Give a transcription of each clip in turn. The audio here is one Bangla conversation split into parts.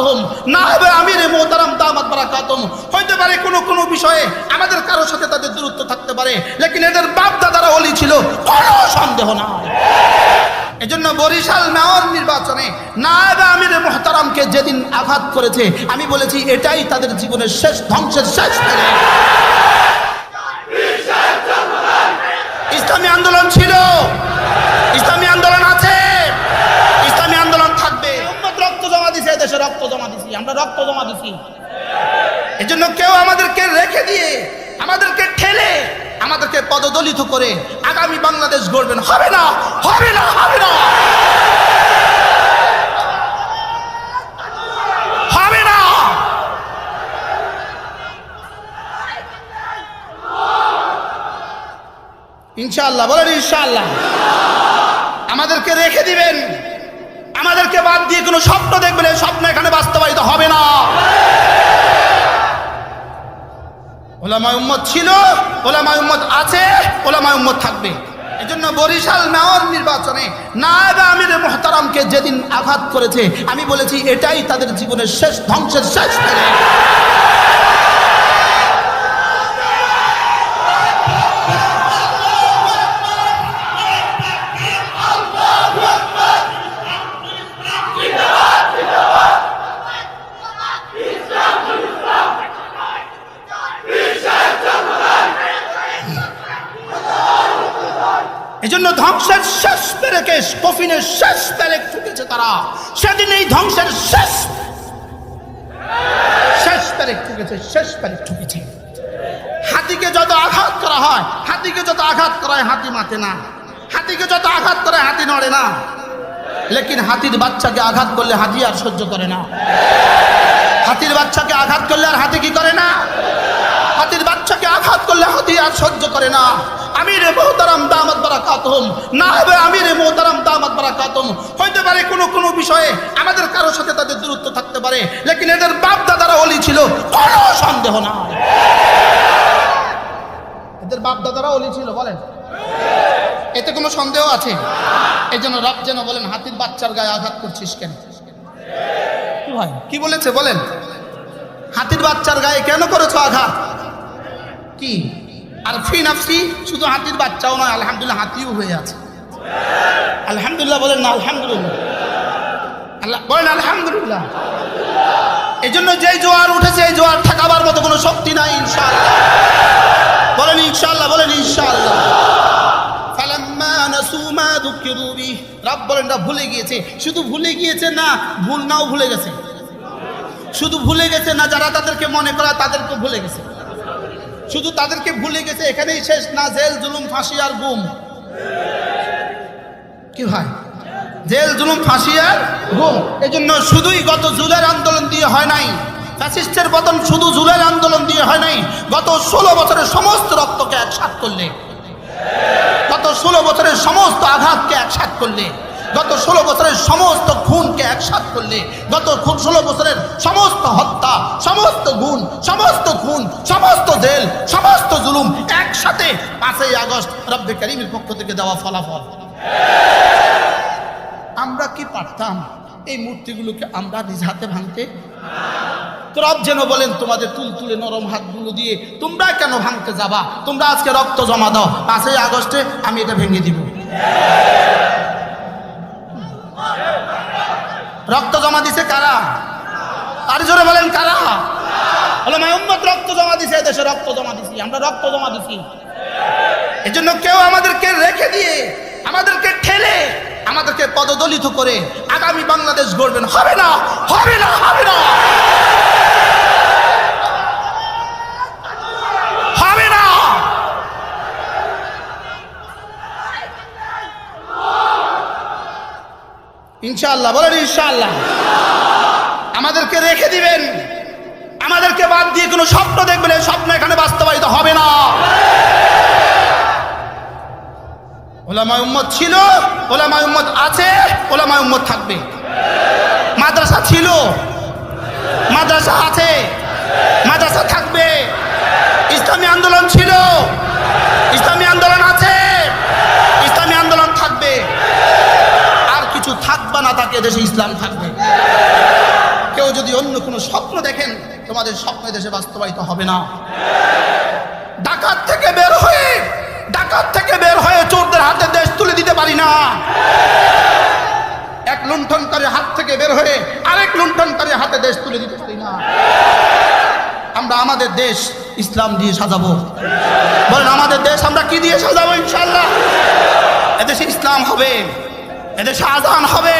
বারাকাতুহুম না হবে আমিরে মোহতারাম দামাত বারাকাতুহুম হইতে পারে কোনো কোনো বিষয়ে আমাদের কারোর সাথে তাদের দূরত্ব থাকতে পারে, লেকিন এদের বাপ দাদারা অলি ছিল, কোনো সন্দেহ না এজন্য বরিশাল মেয়র নির্বাচনে নায়েবে আমিরে মোহতারামকে যেদিন আঘাত করেছে, আমি বলেছি এটাই তাদের জীবনের শেষ, ধ্বংসের শেষ। ইসলামী আন্দোলন ছিল ইসলামী আন্দোলন আছে ইসলামী আন্দোলন থাকবে উম্মত রক্ত জমা দিছে দেশে রক্ত জমা দিছি আমরা জমা এজন্য কেউ আমাদেরকে রেখে দিয়ে, আমাদেরকে ঠেলে, আমাদেরকে পদদলিত করে আগামী বাংলাদেশ গড়বেন। হবে না হবে না হবে না। হবে না। ইনশাআল্লাহ, বলেন ইনশাআল্লাহ। আমাদেরকে রেখে দিবেন। আমাদেরকে বাদ দিয়ে কোনো স্বপ্ন দেখবেন, এই স্বপ্ন এখানে বাস্তবায়িত হবে না। ওলামায় উম্মত ছিল, ওলামায় উম্মত আছে, ওলামায় উম্মত থাকবে। এজন্য বরিশাল মেয়র নির্বাচনে নায়েবে আমিরে মোহতারামকে যেদিন আঘাত করেছে, আমি বলেছি, এটাই তাদের জীবনের শেষ, ধ্বংসের শেষ এজন্য ধ্বংসের শেষ পেরেকে কফিনের শেষ পেরেক ঠুকেছে তারা। সেদিন এই ধ্বংসের শেষ শেষ পেরেক ঠুকেছে, শেষ পেরেক ঠুকেছে। হাতিকে যত আঘাত করা হয়, হাতিকে যত আঘাত করা হয়, হাতি মাতে না। হাতিকে যত আঘাত করে, হাতি নড়ে না। লেকিন হাতির বাচ্চাকে আঘাত করলে হাতি আর সহ্য করে না। হাতির বাচ্চাকে আঘাত করলে আর হাতি কি করে না? হাতির বাচ্চাকে আঘাত করলে হাতি আর সহ্য করে না। আমিরে মোহতারাম দামাত বারাকাতুহুম। না হবে আমিরে মোহতারাম দামাত বারাকাতুহুম। হইতে পারে কোনো কোনো বিষয়ে আমাদের কারোর সাথে তাদের দূরত্ব থাকতে পারে, লেকিন এদের বাপ দাদারা অলি ছিল, কোনো সন্দেহ না এদের বাপ দাদারা অলি ছিল, বলেন। এতে কোনো সন্দেহ আছে? এই জন্য রব যেন বলেন, হাতির বাচ্চার গায়ে আঘাত করছিস কেন? ভাই? কি বলেছে, বলেন? হাতির বাচ্চার গায়ে কেন করেছ আঘাত? কি? আর ফি নাফসি শুধু হাতির বাচ্চাও নয়, আলহামদুলিল্লাহ হাতিও হয়ে আছে। আলহামদুলিল্লাহ বলেন না, আলহামদুলিল্লাহ। আল্লাহ বলেন আলহামদুলিল্লাহ। এই জন্য যেই জোয়ার উঠেছে, এই জোয়ার ঠেকাবার মতো কোনো শক্তি নাই, ইনশাআল্লাহ। বলেন ইনশাআল্লাহ বলেন ইনশাআল্লাহ। রব বলেন ভুলে গিয়েছে। শুধু ভুলে গিয়েছে না ভুল নাও ভুলে গেছে। শুধু ভুলে গেছে না, যারা তাদেরকে মনে করা তাদেরকে ভুলে গেছে। শুধু তাদেরকে ভুলে গেছে, এখানেই শেষ, না জেল, জুলুম, ফাঁসি আর গুম। কি ভাই? জেল, জুলুম, ফাঁসি আর গুম। জন্য শুধুই গত জুলের আন্দোলন দিয়ে হয় নাই। ফ্যাসিস্টের পতন শুধু জুলের আন্দোলন দিয়ে হয় নাই। গত ষোলো বছরের সমস্ত রক্তকে একসাথ করলে। গত ষোলো বছরের সমস্ত আঘাতকে একসাথ করলে। গত ষোলো বছরের সমস্ত খুনকে একসাথ করলে। গত ষোলো বছরের সমস্ত হত্যা, সমস্ত গুণ, সমস্ত খুন সমস্ত জেল, সমস্ত জুলুম একসাথে পাঁচই আগস্ট রব্বে করিমের পক্ষ থেকে দেওয়া ফলাফল। আমরা কি পারতাম এই মূর্তিগুলোকে আমরা নিজ হাতে ভাঙতে? রব যেন বলেন, তোমাদের তুল তুলে নরম হাতগুলো দিয়ে তোমরা কেন ভাঙতে যাবা? তোমরা আজকে রক্ত জমা দাও, পাঁচই আগস্টে আমি এটা ভেঙে দিব। রক্ত জমা দিছে কারা? আর জোরে বলেন, কারা? বলে মোহাম্মদ রক্ত জমা দিছে দেশে রক্ত জমা দিছি। আমরা রক্ত জমা দিছি। এজন্য কেউ আমাদেরকে রেখে দিয়ে, আমাদেরকে ঠেলে, আমাদেরকে পদদলিত করে আগামী বাংলাদেশ গড়বেন। হবে না হবে না হবে না। হবে না। ইনশাআল্লাহ, বলেন ইনশাআল্লাহ। আমাদেরকে রেখে দিবেন। আমাদেরকে বাদ দিয়ে কোনো স্বপ্ন দেখবেন, এই স্বপ্ন এখানে বাস্তবায়িত হবে না। উম্মত ছিল উম্মত আছে উম্মত থাকবে। মাদ্রাসা ছিল, মাদ্রাসা আছে, মাদ্রাসা থাকবে। ইসলামী আন্দোলন ছিল, ইসলামী আন্দোলন আছে, ইসলামী আন্দোলন থাকবে। আর কিছু থাকবে না, তাকে দেশে ইসলাম থাকবে কেউ যদি অন্য কোনো স্বপ্ন তোমাদের স্বপ্ন দেশে বাস্তবায়িত হবে না। ডাকাত থেকে বের হয়ে, ডাকাত থেকে বের হয়ে চোরদের হাতে দেশ তুলে দিতে পারি না। এক লুণ্ঠনকারীর হাত থেকে বের হয়ে আরেক লুণ্ঠনকারীর হাতে দেশ তুলে দিতে পারি না। আমরা আমাদের দেশ ইসলাম দিয়ে সাজাবো। বলেন, আমাদের দেশ আমরা কি দিয়ে সাজাবো ইনশাল্লাহ এদেশে ইসলাম হবে, এদেশে আজান হবে,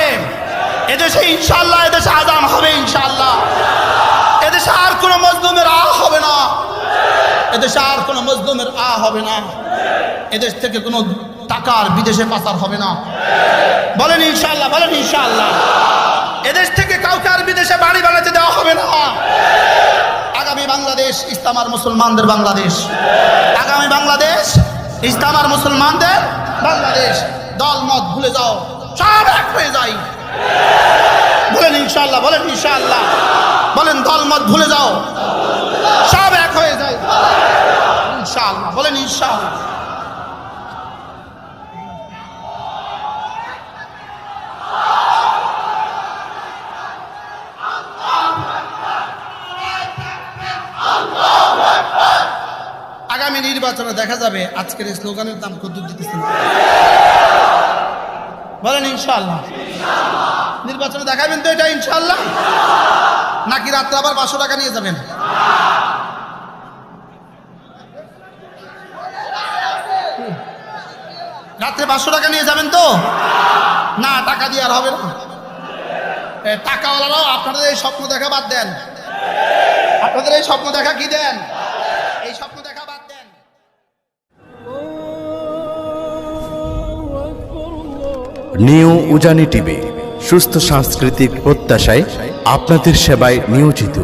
এদেশে ইনশাল্লাহ এদেশে আজান হবে ইনশাল্লাহ এদেশে আর কোনো মজলুমের আ হবে না এদেশে আর কোনো মজলুমের আ হবে না। এদেশ থেকে কোনো টাকার বিদেশে পাচার হবে না। বলেন ইনশাল্লাহ বলেন ইনশাল্লাহ এদেশ থেকে কাউকে আর বিদেশে বাড়ি বানাতে দেওয়া হবে না। আগামী বাংলাদেশ, ইসলাম আর মুসলমানদের বাংলাদেশ। আগামী বাংলাদেশ, ইসলাম আর মুসলমানদের বাংলাদেশ। দল, মত, ভুলে যাও। সব এক হয়ে যাই বলেন ইনশাল্লাহ বলেন ইনশাল্লাহ বলেন দল, মত, ভুলে যাও। সব ইনশাল্লাহ বলেন ইনশাল্লাহ আগামী নির্বাচনে দেখা যাবে, আজকের এই স্লোগানের দাম কত দিতেছেন? বলেন ইনশাল্লাহ নির্বাচনে দেখাবেন তো এটা ইনশাল্লাহ নাকি রাত্রে আবার পাঁচশো টাকা নিয়ে যাবেন? রাত্রে পাঁচশো টাকা নিয়ে যাবেন তো? না, টাকা দিয়ে আর হবে না। টাকাওয়ালারাও আপনাদের এই স্বপ্ন দেখা বাদ দেন। আপনাদের এই স্বপ্ন দেখা কি দেন? এই স্বপ্ন দেখা বাদ দেন। নিউ উজানি টিভি, সুস্থ সাংস্কৃতিক প্রত্যাশায় আপনাদের সেবায় নিয়োজিত।